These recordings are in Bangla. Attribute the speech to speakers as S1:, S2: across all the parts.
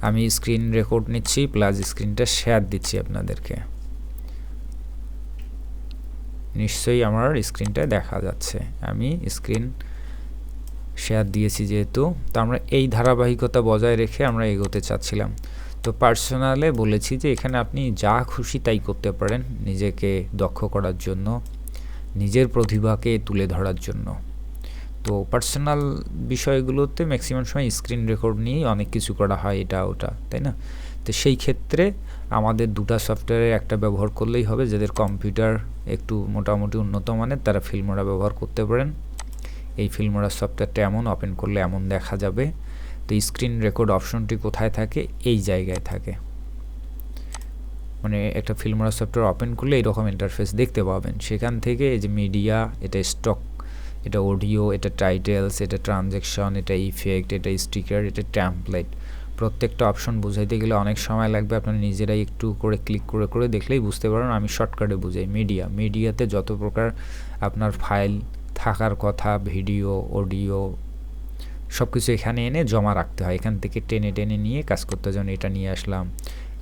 S1: আমি স্ক্রিন রেকর্ড নিচ্ছি প্লাস স্ক্রিনটা শেয়ার দিচ্ছি আপনাদেরকে। নিশ্চয়ই আমার স্ক্রিনটা দেখা যাচ্ছে। আমি স্ক্রিন শেয়ার দিয়েছি যেহেতু, তো আমরা এই ধারাবাহিকতা বজায় রেখে আমরা এগোতে চাচ্ছিলাম। তো পার্সোনালে বলেছি যে এখানে আপনি যা খুশি তাই করতে পারেন নিজেকে দক্ষ করার জন্য, নিজের প্রতিভাকে তুলে ধরার জন্য। তো পার্সোনাল বিষয়গুলোতে ম্যাক্সিমাম সময় স্ক্রিন রেকর্ড নিয়েই অনেক কিছু করা হয় এটা, ওটা, তাই না? তো সেই ক্ষেত্রে আমাদের দুটা সফটওয়্যারের একটা ব্যবহার করলেই হবে, যাদের কম্পিউটার একটু মোটামুটি উন্নত মানের, তারা ফিল্মোরা ব্যবহার করতে পারেন। এই ফিল্মোরা সফটওয়্যারটা এমন ওপেন করলে এমন দেখা যাবে। তো স্ক্রিন রেকর্ড অপশনটি কোথায় থাকে? এই জায়গায় থাকে। মানে একটা ফিল্মোরা সফটওয়্যার ওপেন করলে এরকম ইন্টারফেস দেখতে পাবেন। সেখান থেকে এই যে মিডিয়া এটা স্টক এটা অডিও এটা টাইটেলস এটা ট্রানজ্যাকশন এটা ইফেক্ট এটা স্টিকার এটা ট্যাম্পলেট প্রত্যেকটা অপশন বুঝাইতে গেলে অনেক সময় লাগবে আপনারা নিজেরাই একটু করে ক্লিক করে করে দেখলেই বুঝতে পারেন আমি শর্টকাটে বুঝাই মিডিয়া মিডিয়াতে যত প্রকার আপনার ফাইল থাকার কথা ভিডিও অডিও সব কিছু এখানে এনে জমা রাখতে হয়। এখান থেকে টেনে টেনে নিয়ে কাজ করতে হয়, যেমন এটা নিয়ে আসলাম,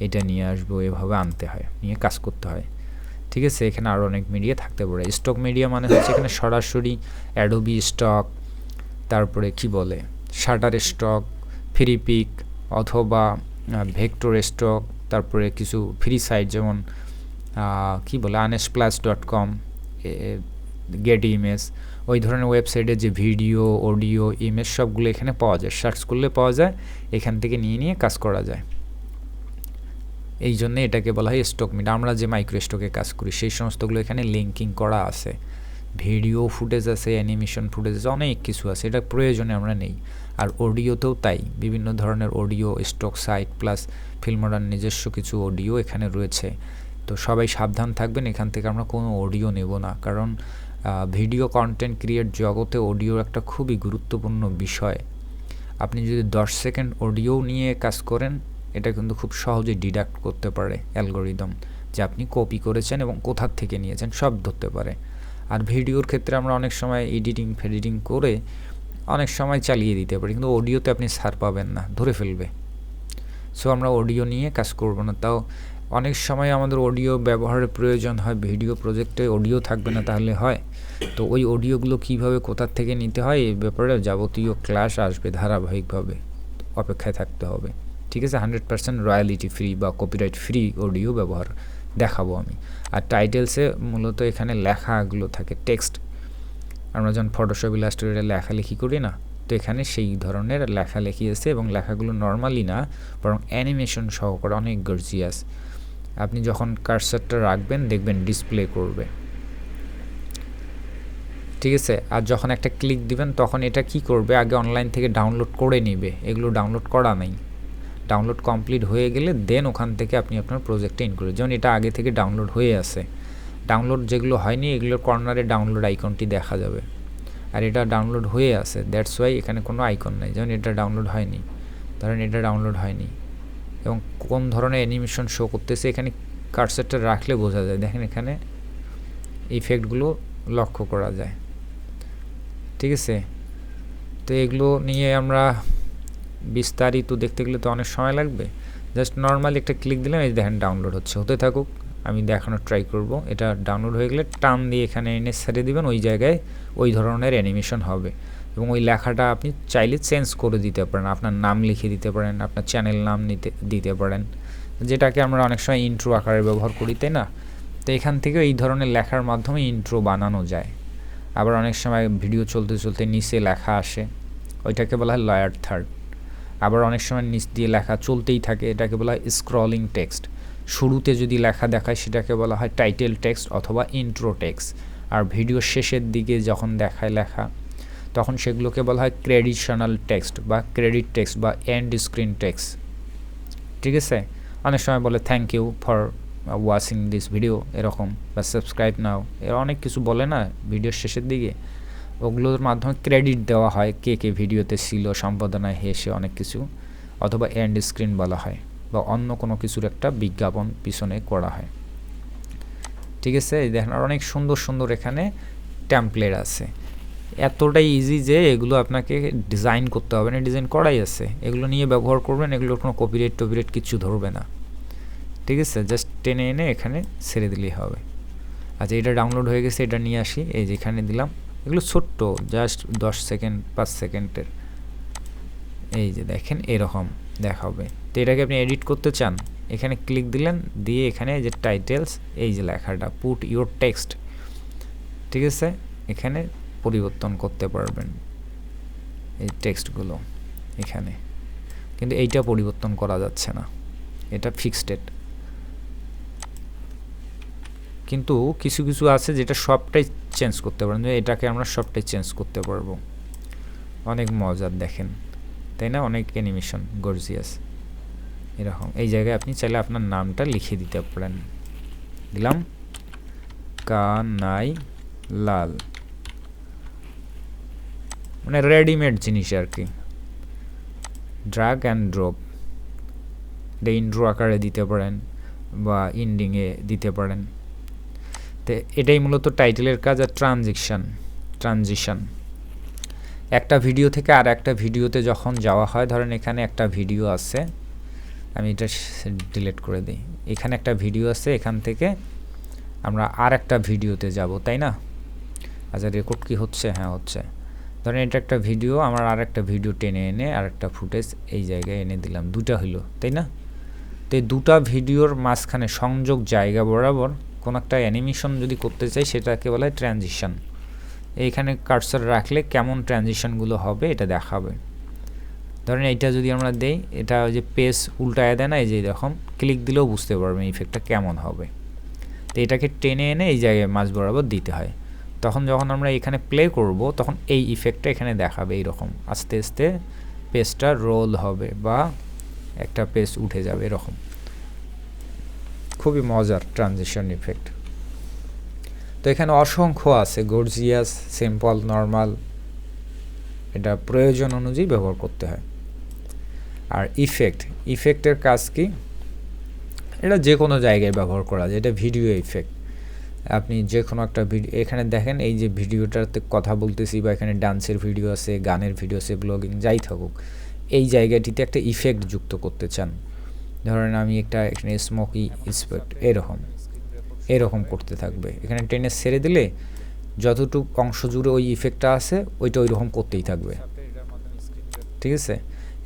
S1: এটা নিয়ে আসব, এভাবে আনতে হয়, নিয়ে কাজ করতে হয়। ঠিক আছে, এখানে আরও অনেক মিডিয়া থাকতে পারে। স্টক মিডিয়া মানে হচ্ছে এখানে সরাসরি অ্যাডোবি স্টক তারপরে কি বলে? শাটার স্টক ফ্রি পিক অথবা ভেক্টর স্টক তারপরে কিছু ফ্রি সাইট যেমন কি বলে? Unsplash dot com Getty image ওই ধরনের ওয়েবসাইটে যে ভিডিও অডিও ইমেজ সবগুলো এখানে পাওয়া যায়। সার্চ করলে পাওয়া যায়, এখান থেকে নিয়ে নিয়ে কাজ করা যায়। এই জন্য এটাকে বলা হয় স্টক মিড আমরা যে মাইক্রো স্টকে কাজ করি, সেই সমস্তগুলো এখানে লিঙ্কিং করা আছে। ভিডিও ফুটেজ আছে অ্যানিমেশন ফুটেজ আছে, অনেক কিছু আছে, এটা প্রয়োজনে আমরা নেই। আর অডিওতেও তাই, বিভিন্ন ধরনের অডিও স্টক সাইট প্লাস ফিল্মোডার নিজস্ব কিছু অডিও এখানে রয়েছে। তো সবাই সাবধান থাকবেন, এখান থেকে আমরা কোনো অডিও নেব না। কারণ ভিডিও কন্টেন্ট ক্রিয়েট জগতে অডিওর একটা খুবই গুরুত্বপূর্ণ বিষয়। আপনি যদি দশ সেকেন্ড অডিও নিয়ে কাজ করেন এটা কিন্তু খুব সহজে ডিডাক্ট করতে পারে অ্যালগোরিদম যে আপনি কপি করেছেন এবং কোথার থেকে নিয়েছেন, সব ধরতে পারে। আর ভিডিওর ক্ষেত্রে আমরা অনেক সময় এডিটিং ফেডিটিং করে অনেক সময় চালিয়ে দিতে পারি, কিন্তু অডিওতে আপনি সার পাবেন না, ধরে ফেলবে। সো আমরা অডিও নিয়ে কাজ করব না। তাও অনেক সময় আমাদের অডিও ব্যবহারের প্রয়োজন হয় ভিডিও প্রজেক্টে অডিও থাকবে না তাহলে হয়। তো ওই অডিওগুলো কীভাবে, কোথার থেকে নিতে হয়, এই ব্যাপারে যাবতীয় ক্লাস আসবে ধারাবাহিকভাবে, অপেক্ষায় থাকতে হবে। ঠিক আছে হান্ড্রেড পার্সেন্ট রয়্যালিটি ফ্রি বা কপিরাইট ফ্রি অডিও ব্যবহার দেখাবো আমি। আর টাইটেলসে মূলত এখানে লেখাগুলো থাকে টেক্সট আমরা যখন ফটোশপ ইলাস্ট্রেটরে লেখালেখি করি না, তো এখানে সেই ধরনের লেখালেখি আছে এবং লেখাগুলো নর্মালি না, বরং অ্যানিমেশন সহকারে অনেক গর্জিয়াস আপনি যখন কারসারটা রাখবেন, দেখবেন ডিসপ্লে করবে। ঠিক আছে, আর যখন একটা ক্লিক দিবেন, তখন এটা কি করবে? আগে অনলাইন থেকে ডাউনলোড করে নেবে। এগুলো ডাউনলোড করা নেই। ডাউনলোড কমপ্লিট হয়ে গেলে দেন ওখান থেকে আপনি আপনার প্রজেক্টে ইন করবেন যেমন এটা আগে থেকে ডাউনলোড হয়ে আছে। ডাউনলোড যেগুলো হয়নি, এগুলোর কর্নারে ডাউনলোড আইকনটি দেখা যাবে। আর এটা ডাউনলোড হয়ে আছে দ্যাটস ওয়াই এখানে কোনো আইকন নাই। যেমন এটা ডাউনলোড হয়নি, ধরেন এটা ডাউনলোড হয়নি। এবং কোন ধরনের অ্যানিমেশন শো করতেছে, এখানে কার্সারটা রাখলে বোঝা যায়। দেখেন এখানে ইফেক্টগুলো লক্ষ্য করা যায়। ঠিক আছে? তো এগুলো নিয়ে আমরা বিস্তারিত দেখতে গেলে তো অনেক সময় লাগবে। জাস্ট নর্মালি একটা ক্লিক দিলাম, এই দেখেন ডাউনলোড হচ্ছে। হতে থাকুক, আমি দেখানোর ট্রাই করব। এটা ডাউনলোড হয়ে গেলে টান দিয়ে এখানে এনে ছেড়ে দেবেন, ওই জায়গায় ওই ধরনের অ্যানিমেশন হবে। এবং ওই লেখাটা আপনি চাইলে চেঞ্জ করে দিতে পারেন, আপনার নাম লিখে দিতে পারেন, আপনার চ্যানেল নাম নিতে, দিতে পারেন। যেটাকে আমরা অনেক সময় ইন্ট্রো আকারে ব্যবহার করি, তাই না? তো এখান থেকে এই ধরনের লেখার মাধ্যমে ইন্ট্রো বানানো যায়। আবার অনেক সময় ভিডিও চলতে চলতে নিচে লেখা আসে। ওইটাকে বলা হয় লয়ার থার্ড আবার অনেক সময় নিচ দিয়ে লেখা চলতেই থাকে, এটাকে বলা হয় স্ক্রলিং টেক্সট শুরুতে যদি লেখা দেখায়, সেটাকে বলা হয় টাইটেল টেক্সট অথবা ইন্ট্রো টেক্সট আর ভিডিও শেষের দিকে যখন দেখায় লেখা, তখন সেগুলোকে বলা হয় ক্রেডিশনাল টেক্সট বা ক্রেডিট টেক্সট বা এন্ড স্ক্রিন টেক্সট ঠিক আছে? অনেক সময় বলে thank you for watching this video এরকম, বা সাবস্ক্রাইব নাও এর অনেক কিছু বলে না ভিডিওর শেষের দিকে। ওগুলোর মাধ্যমে ক্রেডিট দেওয়া হয়, কে কে ভিডিওতে ছিল, সম্পাদনায় হেসে অনেক কিছু, অথবা এন্ড স্ক্রিন বলা হয়, বা অন্য কোনো কিছুর একটা বিজ্ঞাপন পিছনে করা হয়। ঠিক আছে? দেখেন, আর অনেক সুন্দর সুন্দর এখানে ট্যাম্পলেট আছে। এতটাই ইজি যে এগুলো আপনাকে ডিজাইন করতে হবে না ডিজাইন করাই আছে। এগুলো নিয়ে ব্যবহার করবেন, এগুলোর কোনো কপিরাইট টপিরাইট কিছু ধরবে না। ঠিক আছে? জাস্ট টেনে এনে এখানে ছেড়ে দিলেই হবে। আচ্ছা এটা ডাউনলোড হয়ে গেছে, এটা নিয়ে আসি। এই যে এখানে দিলাম। এগুলো ছোট্ট জাস্ট দশ সেকেন্ড পাঁচ সেকেন্ডের এই যে দেখেন, এরকম দেখাবে। তো এটাকে আপনি এডিট করতে চান, এখানে ক্লিক দিলেন, দিয়ে এখানে যে টাইটেলস এই যে লেখাটা পুট ইউর টেক্সট ঠিক আছে? এখানে পরিবর্তন করতে পারবেন এই টেক্সটগুলো এখানে। কিন্তু এইটা পরিবর্তন করা যাচ্ছে না। এটা ফিক্সড কিন্তু কিছু কিছু আছে যেটা সবটাই চেঞ্জ করতে পারেন। এটাকে আমরা সবটাই চেঞ্জ করতে পারব। অনেক মজার দেখেন। তাই না? অনেক অ্যানিমেশন গর্জিয়াস এরকম। এই জায়গায় আপনি চাইলে আপনার নামটা লিখে দিতে পারেন। দিলাম। কানাই লাল। মানে রেডিমেড জিনিস আর কি। ড্রাগ অ্যান্ড ড্রপ এটা ইন্ট্রো আকারে দিতে পারেন বা ইন্ডিংয়ে দিতে পারেন। তো এটাই মূলত টাইটেলের কাজ আর ট্রানজেকশন, ট্রানজিশন। একটা ভিডিও থেকে আর একটা ভিডিওতে যখন যাওয়া হয়, ধরেন এখানে একটা ভিডিও আছে, আমি এটা ডিলিট করে দিই। এখানে একটা ভিডিও আছে, এখান থেকে আমরা আর একটা ভিডিওতে যাব, তাই না? আচ্ছা রেকর্ড কি হচ্ছে? হ্যাঁ হচ্ছে। ধরেন এটা একটা ভিডিও, আমার আর একটা ভিডিও টেনে এনে আর একটা ফুটেজ এই জায়গায় এনে দিলাম। দুটা হইল, তাই না? তো এই দুটা ভিডিওর মাঝখানে সংযোগ জায়গা বরাবর কোনো একটা অ্যানিমেশন যদি করতে চাই, সেটাকে বলা হয় ট্রানজিশন এইখানে কার্সার রাখলে কেমন ট্রানজিশনগুলো হবে এটা দেখাবে। ধরেন এইটা যদি আমরা দেই, এটা ওই যে পেস উল্টায় দেয় না, এই যে এরকম ক্লিক দিলেও বুঝতে পারবেন ইফেক্টটা কেমন হবে। তো এটাকে টেনে এনে এই জায়গায় মাছ বরাবর দিতে হয়। তখন যখন আমরা এখানে প্লে করব, তখন এই ইফেক্টটা এখানে দেখাবে এইরকম। আস্তে আস্তে পেসটা রোল হবে বা একটা পেস উঠে যাবে এরকম। খুবই মজার ট্রানজিশন ইফেক্ট তো এখানে অসংখ্য আছে গর্জিয়াস সিম্পল নর্মাল এটা প্রয়োজন অনুযায়ী ব্যবহার করতে হয়। আর ইফেক্ট ইফেক্টের কাজ কি? এটা যে কোনো জায়গায় ব্যবহার করা যায়, এটা ভিডিও ইফেক্ট আপনি যে কোনো একটা ভিডিও এখানে দেখেন এই যে ভিডিওটাতে কথা বলতেছি বা এখানে ডান্সের ভিডিও আছে, গানের ভিডিও আছে ব্লগিং যাই থাকুক, এই জায়গাটিতে একটা ইফেক্ট যুক্ত করতে চান। ধরেন আমি একটা, এখানে স্মোকি ইন্সপেক্ট এরকম এরকম করতে থাকবে। এখানে টেনে ছেড়ে দিলে যতটুকু অংশ জুড়ে ওই ইফেক্টটা আছে, ওইটা ওই রকম করতেই থাকবে। ঠিক আছে?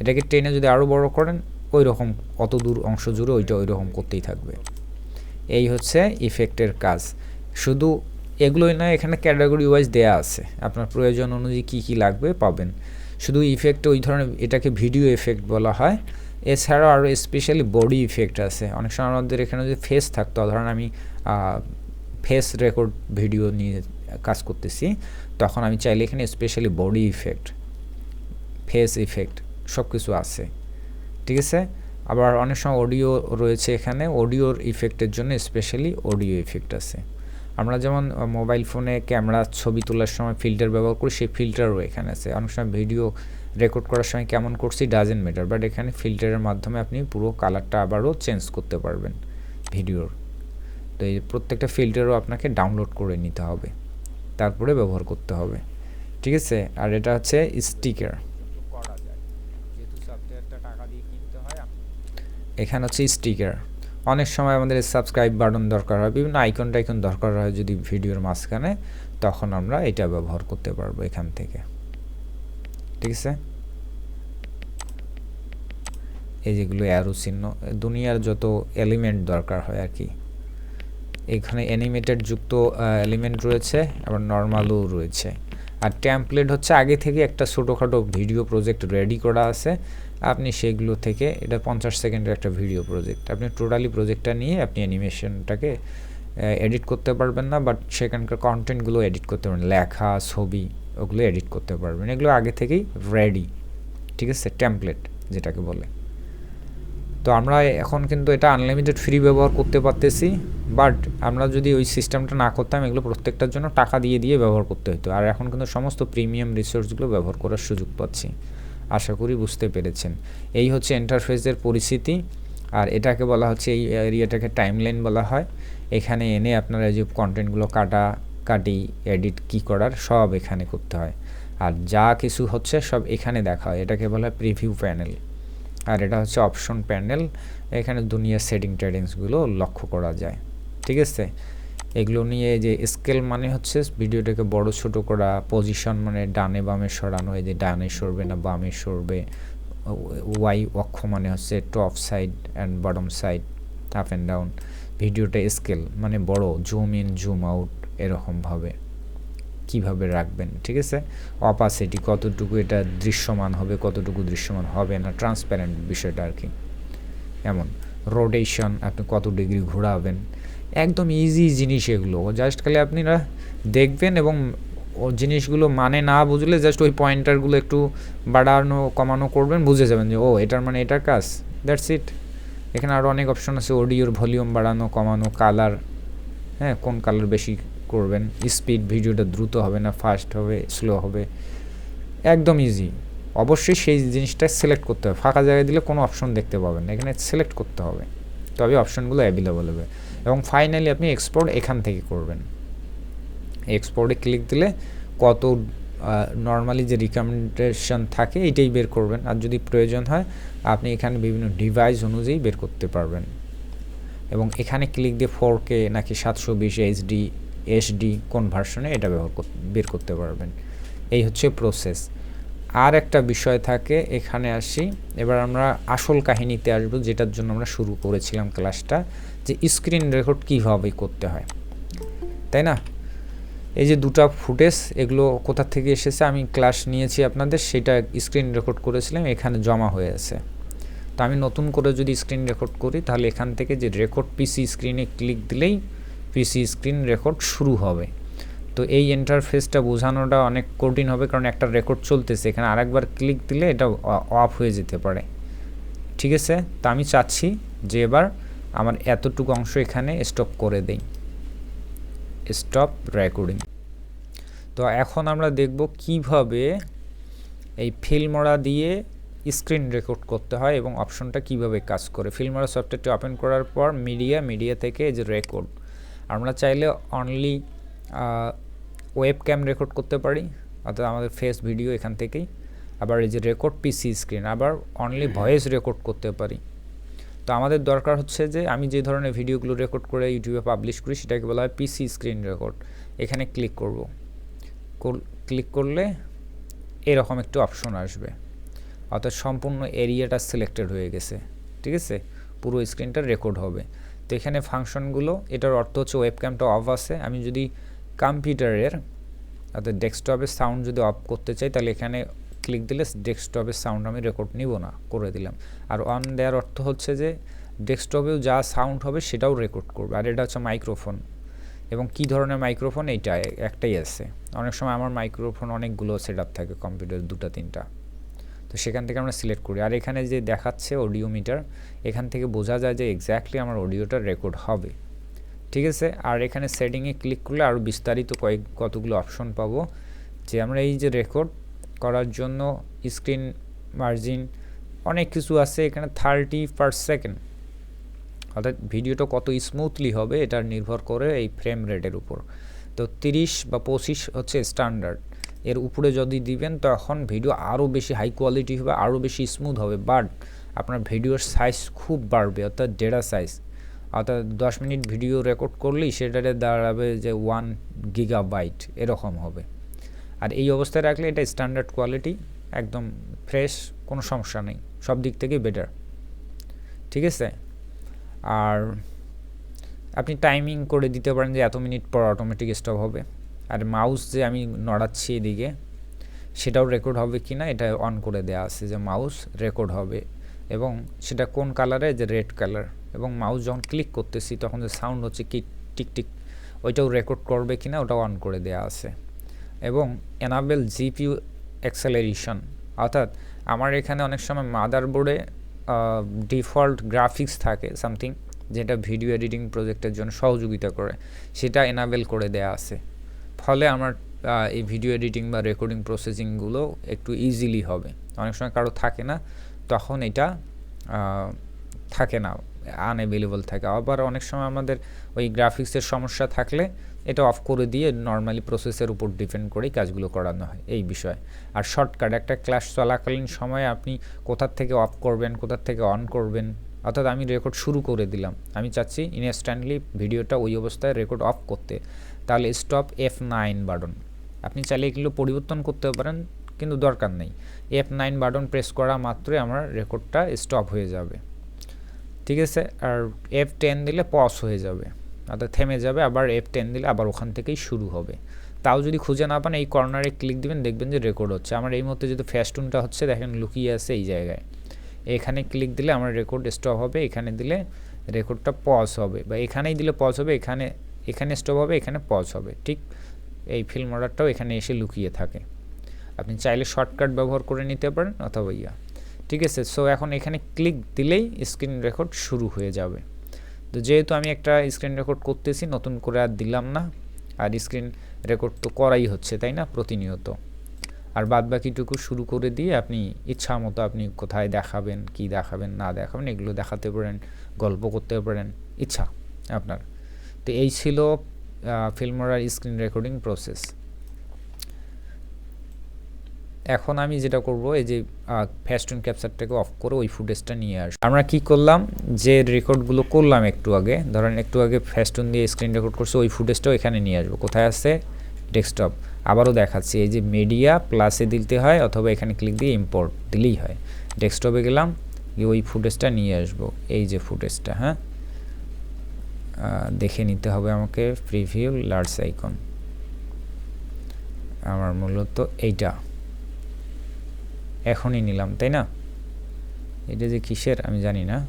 S1: এটাকে টেনে যদি আরও বড় করেন ওই রকম অত দূর অংশ জুড়ে ওইটা ওই রকম করতেই থাকবে। এই হচ্ছে ইফেক্টের কাজ। শুধু এগুলোই না এখানে ক্যাটাগরি ওয়াইজ দেয়া আছে। আপনার প্রয়োজন অনুযায়ী কী কী লাগবে পাবেন। শুধু ইফেক্ট ওই ধরনের, এটাকে ভিডিও এফেক্ট বলা হয়। এছাড়াও আরও স্পেশালি বডি ইফেক্ট আছে। অনেক সময় আমাদের এখানে যদি ফেস থাকতো, ধরেন আমি ফেস রেকর্ড ভিডিও নিয়ে কাজ করতেছি, তখন আমি চাইলে এখানে specially body effect face effect সব কিছু আছে। ঠিক আছে? আবার অনেক সময় অডিও রয়েছে এখানে অডিওর ইফেক্টের জন্য স্পেশালি অডিও ইফেক্ট আছে। আমরা যেমন মোবাইল ফোনে ক্যামেরা ছবি তোলার সময় ফিল্টার ব্যবহার করি, সেই ফিল্টারও এখানে আছে। অনেক সময় ভিডিও রেকর্ড করার সময় কেমন করছি ডাজেন্ট ম্যাটার বাট এখানে ফিল্টারের মাধ্যমে আপনি পুরো কালারটা আবারও চেঞ্জ করতে পারবেন ভিডিওর তো এই প্রত্যেকটা ফিল্টারও আপনাকে ডাউনলোড করে নিতে হবে, তারপরে ব্যবহার করতে হবে, ঠিক আছে? আর এটা হচ্ছে স্টিকার এখানে হচ্ছে স্টিকার অনেক সময় আমাদের সাবস্ক্রাইব বাটন দরকার হয়, বিভিন্ন আইকন টাইকন দরকার হয় যদি ভিডিওর মাঝখানে, তখন আমরা এটা ব্যবহার করতে পারব এখান থেকে। ঠিক আছে? এই যেগুলো অ্যারো চিহ্ন, দুনিয়ার যত এলিমেন্ট দরকার হয় আর কি। এখানে অ্যানিমেটেড যুক্ত এলিমেন্ট রয়েছে, আবার নর্মালও রয়েছে। আর ট্যাম্পলেট হচ্ছে আগে থেকে একটা ছোটোখাটো ভিডিও প্রজেক্ট রেডি করা আছে। আপনি সেগুলো থেকে, এটা পঞ্চাশ সেকেন্ডের একটা ভিডিও প্রজেক্ট আপনি টোটালি প্রজেক্টটা নিয়ে আপনি অ্যানিমেশনটাকে এডিট করতে পারবেন না বাট সেখানকার কন্টেন্টগুলো এডিট করতে পারবেন। লেখা, ছবি ওগুলো এডিট করতে পারবেন। এগুলো আগে থেকেই রেডি ঠিক আছে? ট্যাম্পলেট যেটাকে বলে। তো আমরা এখন কিন্তু এটা আনলিমিটেড ফ্রি ব্যবহার করতে পারতেছি বাট আমরা যদি ওই সিস্টেমটা না করতাম, এগুলো প্রত্যেকটার জন্য টাকা দিয়ে দিয়ে ব্যবহার করতে হতো আর এখন কিন্তু সমস্ত প্রিমিয়াম রিসোর্সগুলো ব্যবহার করার সুযোগ পাচ্ছি। আশা করি বুঝতে পেরেছেন। এই হচ্ছে ইন্টারফেসের পরিস্থিতি। আর এটাকে বলা হচ্ছে এই এরিয়াটাকে টাইমলাইন বলা হয়। এখানে এনে আপনারা যে কন্টেন্টগুলো কাটা কাটি এডিট কি করার সব এখানে করতে হয়। আর যা কিছু হচ্ছে সব এখানে দেখা হয়। এটাকে বলা হয় প্রিভিউ প্যানেল আর এটা হচ্ছে অপশন প্যানেল এখানে দুনিয়ার সেটিং টেটিংসগুলো লক্ষ্য করা যায়। ঠিক আছে? এগুলো নিয়ে যে স্কেল মানে হচ্ছে ভিডিওটাকে বড় ছোট করা পজিশন মানে ডানে বামে সরানো, এই যে ডানে সরবে না বামে সরবে, ওয়াই অক্ষ মানে হচ্ছে top side and bottom side up and down ভিডিওটা স্কেল মানে বড় জুম ইন জুম আউট এরকমভাবে কীভাবে রাখবেন, ঠিক আছে? অপাসিটি কতটুকু, এটা দৃশ্যমান হবে, কতটুকু দৃশ্যমান হবে না ট্রান্সপ্যারেন্ট বিষয়টা আর কি এমন। রোটেশন আপনি কত ডিগ্রি ঘোরাবেন। একদম ইজি জিনিস এগুলো। জাস্ট খালি আপনারা দেখবেন এবং ও জিনিসগুলো মানে না বুঝলে জাস্ট ওই পয়েন্টারগুলো একটু বাড়ানো, কমানো করবেন, বুঝে যাবেন যে, ও, এটার মানে এটার কাজ। দ্যাটস ইট এখানে আরও অনেক অপশন আছে অডিওর ভলিউম বাড়ানো, কমানো কালার হ্যাঁ কোন কালার বেশি করবেন। স্পিড ভিডিওটা দ্রুত হবে না, ফাস্ট হবে, স্লো হবে। একদম ইজি অবশ্যই সেই জিনিসটা সিলেক্ট করতে হবে। ফাঁকা জায়গায় দিলে কোনো অপশন দেখতে পাবেন না। এখানে সিলেক্ট করতে হবে। তবে অপশনগুলো অ্যাভেলেবল হবে। এবং ফাইনালি আপনি এক্সপোর্ট এখান থেকে করবেন। এক্সপোর্টে ক্লিক দিলে কত নর্মালি যে রিকমেন্ডেশন থাকে এটাই বের করবেন। আর যদি প্রয়োজন হয়, আপনি এখানে বিভিন্ন ডিভাইস অনুযায়ী বের করতে পারবেন। এবং এখানে ক্লিক দিয়ে ফোর কে নাকি সাতশো বিশ এইচডি এসডি কোন ভার্সনে এটা ব্যবহার বের করতে পারবেন। এই হচ্ছে প্রসেস আর একটা বিষয় থাকে, এখানে আসি। এবার আমরা আসল কাহিনীতে আসব, যেটার জন্য আমরা শুরু করেছিলাম ক্লাসটা যে স্ক্রিন রেকর্ড কীভাবে করতে হয়। তাই না? এই যে দুটা ফুটেজ এগুলো কোথা থেকে এসেছে? আমি ক্লাস নিয়েছি আপনাদের, সেটা স্ক্রিন রেকর্ড করেছিলাম, এখানে জমা হয়ে আছে। তো আমি নতুন করে যদি স্ক্রিন রেকর্ড করি, তাহলে এখান থেকে যে রেকর্ড পিসি স্ক্রিনে ক্লিক দিলেই পিসি স্ক্রিন রেকর্ড শুরু হবে। তো এই ইন্টারফেসটা বোঝানোটা অনেক কঠিন হবে কারণ একটা রেকর্ড চলতেছে, এখানে আরেকবার ক্লিক দিলে এটা অফ হয়ে যেতে পারে। ঠিক আছে? তা আমি চাচ্ছি যে এবার আমার এতটুকু অংশ এখানে স্টপ করে দেই। স্টপ রেকর্ডিং তো এখন আমরা দেখব কীভাবে এই ফিল্মরা দিয়ে স্ক্রিন রেকর্ড করতে হয় এবং অপশনটা কীভাবে কাজ করে। ফিল্মরা সফটওয়্যারটি ওপেন করার পর মিডিয়া মিডিয়া থেকে যে রেকর্ড আমরা চাইলে অনলি ওয়েব ক্যাম রেকর্ড করতে পারি অর্থাৎ আমাদের ফেস ভিডিও এখান থেকেই আবার এই যে রেকর্ড পিসি স্ক্রিন আবার অনলি ভয়েস রেকর্ড করতে পারি। তো আমাদের দরকার হচ্ছে যে আমি যে ধরনের ভিডিওগুলো রেকর্ড করে ইউটিউবে পাবলিশ করি সেটাকে বলা হয় পিসি স্ক্রিন রেকর্ড এখানে ক্লিক করব। ক্লিক করলে এরকম একটু অপশন আসবে। অর্থাৎ সম্পূর্ণ এরিয়াটা সিলেক্টেড হয়ে গেছে। ঠিক আছে? পুরো স্ক্রিনটা রেকর্ড হবে। তো এখানে ফাংশনগুলো, এটার অর্থ হচ্ছে ওয়েবক্যামটা অফ আছে। আমি যদি কম্পিউটারের অর্থাৎ ডেস্কটপের সাউন্ড যদি অফ করতে চাই, তাহলে এখানে ক্লিক দিলে ডেস্কটপের সাউন্ড আমি রেকর্ড নিব না, করে দিলাম। আর অন দেওয়ার অর্থ হচ্ছে যে ডেস্কটপেও যা সাউন্ড হবে সেটাও রেকর্ড করবে। আর এটা হচ্ছে মাইক্রোফোন এবং কি ধরনের মাইক্রোফোন এইটা একটাই আছে। অনেক সময় আমার মাইক্রোফোন অনেকগুলো সেট আপ থাকে কম্পিউটার দুটা, তিনটা। তো সেখান থেকে আমরা সিলেক্ট করি। আর এখানে যে দেখাচ্ছে অডিও মিটার এখান থেকে বোঝা যায় যে এক্স্যাক্টলি আমার অডিওটা রেকর্ড হবে। ঠিক আছে? আর এখানে সেটিংয়ে ক্লিক করলে আরও বিস্তারিত কয়েক, কতগুলো অপশন পাবো। যে আমরা এই যে রেকর্ড করার জন্য স্ক্রিন মার্জিন অনেক কিছু আছে, এখানে থার্টি পার সেকেন্ড অর্থাৎ ভিডিওটা কত স্মুথলি হবে এটা নির্ভর করে এই ফ্রেম রেটের উপর। তো তিরিশ বা পঁচিশ হচ্ছে স্ট্যান্ডার্ড এর উপরে যদি দিবেন, তখন ভিডিও আরও বেশি হাই কোয়ালিটি হবে আরও বেশি স্মুথ হবে। বাট আপনার ভিডিওর সাইজ খুব বাড়বে, অর্থাৎ ডেটা সাইজ অর্থাৎ দশ মিনিট ভিডিও রেকর্ড করলেই সেটাতে দাঁড়াবে যে ওয়ান গিগা বাইট এরকম হবে। আর এই অবস্থায় রাখলে এটা স্ট্যান্ডার্ড কোয়ালিটি একদম ফ্রেশ কোনো সমস্যা নেই। সব দিক থেকে বেটার ঠিক আছে? আর আপনি টাইমিং করে দিতে পারেন যে এত মিনিট পর অটোমেটিক স্টপ হবে। আর মাউস যে আমি নড়াচ্ছি এদিকে, সেটাও রেকর্ড হবে কি না এটা অন করে দেওয়া আছে যে মাউস রেকর্ড হবে এবং সেটা কোন কালারে যে রেড কালার এবং মাউস যখন ক্লিক করতেছি তখন যে সাউন্ড হচ্ছে কি টিক টিক, ওইটাও রেকর্ড করবে কি না ওটাও অন করে দেওয়া আছে এবং এনাবেল জিপিউ অ্যাক্সেলারেশন অর্থাৎ আমার এখানে অনেক সময় মাদারবোর্ডে ডিফল্ট গ্রাফিক্স থাকে সামথিং যেটা ভিডিও এডিটিং প্রজেক্টের জন্য সহযোগিতা করে, সেটা এনাবেল করে দেয়া আছে। ফলে আমার এই ভিডিও এডিটিং বা রেকর্ডিং প্রসেসিংগুলো একটু ইজিলি হবে। অনেক সময় কারও থাকে না, তখন এটা থাকে না আনঅ্যাভেলেবল থাকে। আবার অনেক সময় আমাদের ওই গ্রাফিক্সের সমস্যা থাকলে এটা অফ করে দিয়ে নর্মালি প্রসেসের উপর ডিপেন্ড করেই কাজগুলো করানো হয়, এই বিষয়ে। আর শর্টকাট একটা ক্লাস চলাকালীন সময়ে আপনি কোথার থেকে অফ করবেন, কোথার থেকে অন করবেন, অর্থাৎ আমি রেকর্ড শুরু করে দিলাম। আমি চাচ্ছি ইনস্ট্যান্টলি ভিডিওটা ওই অবস্থায় রেকর্ড অফ করতে। তাহলে স্টপ এফ নাইন বাটন আপনি চাইলে এগুলো পরিবর্তন করতে পারেন, কিন্তু দরকার নেই। এফ নাইন বাটন প্রেস করা মাত্রই আমার রেকর্ডটা স্টপ হয়ে যাবে। ঠিক আছে? আর এফ টেন দিলে পজ হয়ে যাবে। অর্থাৎ থেমে যাবে, আবার এফ টেন দিলে আবার ওখান থেকেই শুরু হবে। তাও যদি খুঁজে না পান, এই কর্নারে ক্লিক দিবেন, দেখবেন যে রেকর্ড হচ্ছে। আমার এই মুহূর্তে যেহেতু ফ্যাস্টুনটা হচ্ছে, দেখেন লুকিয়ে আছে এই জায়গায়। এখানে ক্লিক দিলে আমার রেকর্ড স্টপ হবে, এখানে দিলে রেকর্ডটা পজ হবে। বা এখানেই দিলে পজ হবে, এখানে এখানে স্টপ হবে, এখানে পজ হবে। ঠিক এই ফিল্ম অর্ডারটাও এখানে এসে লুকিয়ে থাকে। আপনি চাইলে শর্টকাট ব্যবহার করে নিতে পারেন অথবা ইয়া। ঠিক আছে সো এখন এখানে ক্লিক দিলেই স্ক্রিন রেকর্ড শুরু হয়ে যাবে। তো যেহেতু আমি একটা স্ক্রিন রেকর্ড করতেছি, নতুন করে আর দিলাম না। আর স্ক্রিন রেকর্ড তো করাই হচ্ছে, তাই না? প্রতিনিয়ত। আর বাদ বাকিটুকু শুরু করে দিয়ে আপনি ইচ্ছা মতো আপনি কোথায় দেখাবেন, কি দেখাবেন, না দেখাবেন, এগুলো দেখাতে পারেন, গল্প করতে পারেন, ইচ্ছা আপনার। তো এই ছিল ফিল্মরার স্ক্রিন রেকর্ডিং প্রসেস এখন আমি যেটা করব, এই যে ফ্যাস্টন ক্যাপচারটাকে অফ করে ওই ফুটেজটা নিয়ে আস আমরা কি করলাম, যে রেকর্ডগুলো করলাম একটু আগে, ধরেন একটু আগে ফ্যাস্টন দিয়ে স্ক্রিন রেকর্ড করছে, ওই ফুটেজটাও এখানে নিয়ে আসব। কোথায় আছে? ডেস্কটপ আবারও দেখাচ্ছি, এই যে মিডিয়া প্লাসে দিতে হয় অথবা এখানে ক্লিক দিয়ে ইম্পোর্ট দিলেই হয়। ডেস্কটপে গেলাম ওই ফুটেজটা নিয়ে আসব। এই যে ফুটেজটা হ্যাঁ? দেখে নিতে হবে আমাকে প্রিভিউ লার্জ আইকন আমার মূলত এইটা। এখনই নিলাম, তাই না? এটা যে কিসের, আমি জানি না।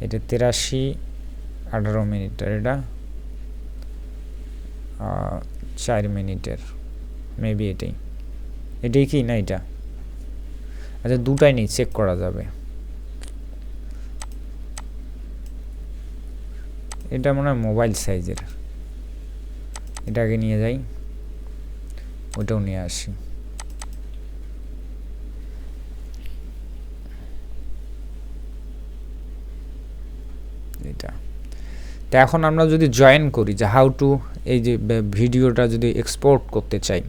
S1: এটা তেরাশি আঠারো মিনিটের এটা। চার মিনিটের। মেবি এটাই। এটাই কি না এটা? আচ্ছা দুটাই নেই চেক করা যাবে। এটা মনে হয় মোবাইল সাইজের এটাকে নিয়ে যাই। ওটাও নিয়ে আসি। এটা। তো এখন আমরা যদি জয়েন করি, যে হাউ টু এই যে ভিডিওটা যদি এক্সপোর্ট করতে চাই,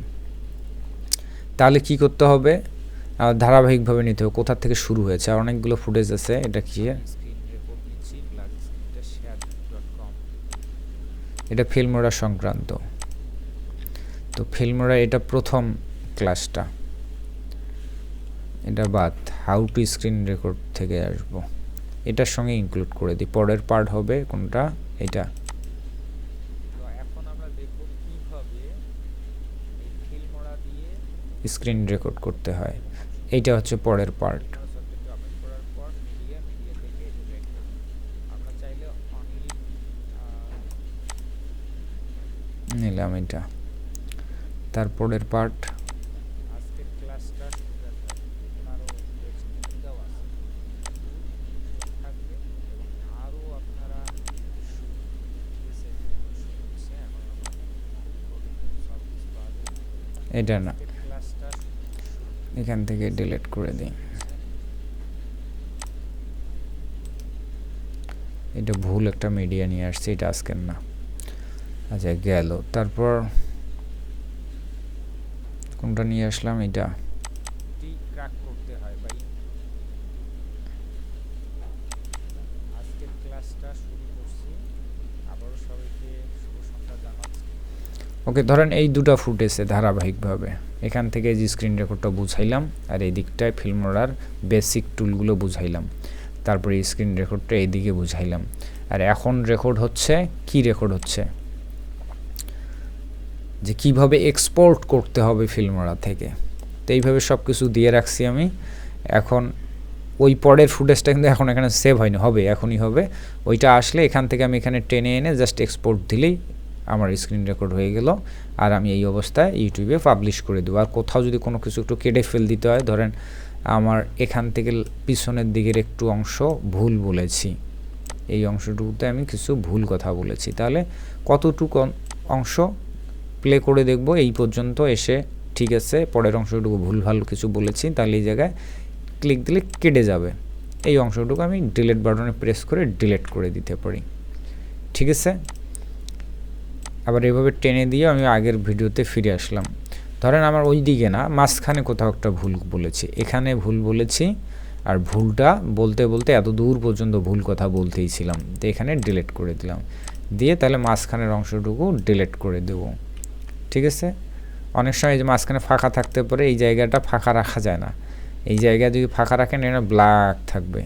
S1: তাহলে কি করতে হবে? ধারাবাহিকভাবে নিতে হবে। কোথা থেকে শুরু হয়েছে? আর অনেকগুলো ফুটেজ আছে। এটা কি? এটা ফিল্মোরা সংক্রান্ত। তো ফিল্মোরা এটা প্রথম ক্লাসটা। এটা বাদ। হাউ টু স্ক্রিন রেকর্ড থেকে আসব। এটার সঙ্গে ইনক্লুড করে দিই। পরের পার্ট হবে কোনটা? এটা। স্ক্রিন রেকর্ড করতে হয়। এইটা হচ্ছে পরের পার্ট নিলাম এটা। তারপরের পার্ট এটা না। এখান থেকে ডিলিট করে দিই। এটা ভুল একটা মিডিয়া নিয়ে আসছে এটা আজকের না। আচ্ছা গেল। তারপর কোনটা নিয়ে আসলাম? এটা। ওকে ধরেন এই দুটা ফুটেছে ধারাবাহিকভাবে। এখান থেকে যে স্ক্রিন রেকর্ডটা বুঝাইলাম, আর এই দিকটায় ফিল্ম ফিল্মোরার বেসিক টুলগুলো বুঝাইলাম। তারপরে স্ক্রিন রেকর্ডটা এইদিকে বুঝাইলাম। আর এখন রেকর্ড হচ্ছে, কি রেকর্ড হচ্ছে? যে কীভাবে এক্সপোর্ট করতে হবে ফিল্মোরা থেকে। তো এইভাবে সব কিছু দিয়ে রাখছি আমি। এখন ওই পরের ফুটেজটা কিন্তু এখন এখানে সেভ হয়নি, হবে, এখনই হবে। ওইটা আসলে এখান থেকে আমি এখানে টেনে এনে জাস্ট এক্সপোর্ট দিলেই আমার স্ক্রিন রেকর্ড হয়ে গেল। আর আমি এই অবস্থায় ইউটিউবে পাবলিশ করে দেবো। আর কোথাও যদি কোনো কিছু একটু কেটে ফেল দিতে হয়, ধরেন আমার এখান থেকে পিছনের দিকের একটু অংশ ভুল বলেছি, এই অংশটুকুতে আমি কিছু ভুল কথা বলেছি, তাহলে কতটুকু অংশ প্লে করে দেখব? এই পর্যন্ত এসে ঠিক আছে, পরের অংশটুকু ভুল ভালো কিছু বলেছি, তাহলে এই জায়গায় ক্লিক দিলে কেটে যাবে। এই অংশটুকু আমি ডিলেট বাটনে প্রেস করে ডিলেট করে দিতে পারি। ঠিক আছে? আবার এভাবে টেনে দিয়ে আমি আগের ভিডিওতে ফিরে আসলাম। ধরেন আমার ওই দিকে না, মাঝখানে কোথাও একটা ভুল বলেছি। এখানে ভুল বলেছি আর ভুলটা বলতে বলতে এত দূর পর্যন্ত ভুল কথা বলতেই ছিলাম। তো এখানে ডিলেট করে দিলাম। দিয়ে তাহলে মাঝখানের অংশটুকু ডিলেট করে দেব। ঠিক আছে? অনেক সময় যে মাঝখানে ফাঁকা থাকতে পারে, এই জায়গাটা ফাঁকা রাখা যায় না। এই জায়গায় যদি ফাঁকা রাখেন এটা ব্ল্যাক থাকবে।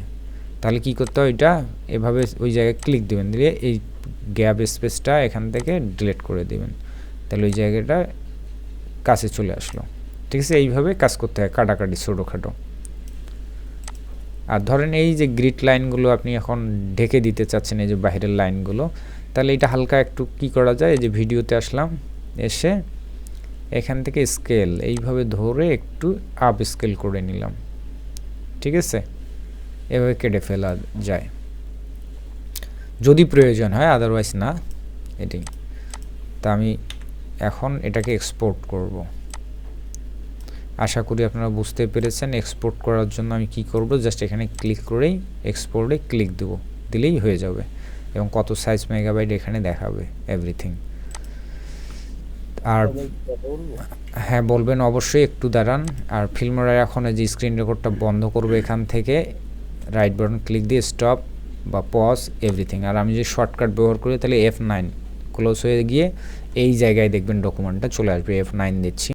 S1: তাহলে কি করতে হয় এটা এভাবে ওই জায়গায় ক্লিক দেবেন। দিয়ে এই গ্যাপ স্পেসটা এখান থেকে ডিলিট করে দেবেন। তাহলে ওই জায়গাটা কাছে চলে আসলো। ঠিক আছে, এইভাবে কাজ করতে হয়, কাটাকাটি, ছোটোখাটো। আর ধরেন এই যে গ্রিড লাইনগুলো আপনি এখন ঢেকে দিতে চাচ্ছেন, এই যে বাইরের লাইনগুলো তাহলে এটা হালকা একটু কি করা যায়? এই যে ভিডিওতে আসলাম, এসে এখান থেকে স্কেল এইভাবে ধরে একটু আপ স্কেল করে নিলাম। ঠিক আছে? এভাবে কেটে ফেলা যায়। যদি প্রয়োজন হয় আদারওয়াইজ না এটাই। তা আমি এখন এটাকে এক্সপোর্ট করব। আশা করি আপনারা বুঝতে পেরেছেন এক্সপোর্ট করার জন্য আমি কি করব জাস্ট এখানে ক্লিক করেই এক্সপোর্টে ক্লিক দেব। দিলেই হয়ে যাবে। এবং কত সাইজ মেগাবাইট এখানে দেখাবে এভরিথিং আর হ্যাঁ বলবেন অবশ্যই একটু দাঁড়ান। আর ফিল্মরা এখন যে স্ক্রিন রেকর্ডটা বন্ধ করবে এখান থেকে রাইট বাটন ক্লিক দিয়ে স্টপ বা পজ এভরিথিং আর আমি যদি শর্টকাট ব্যবহার করি, তাহলে এফ নাইন ক্লোজ হয়ে গিয়ে এই জায়গায় দেখবেন ডকুমেন্টটা চলে আসবে। এফ নাইন দিচ্ছি।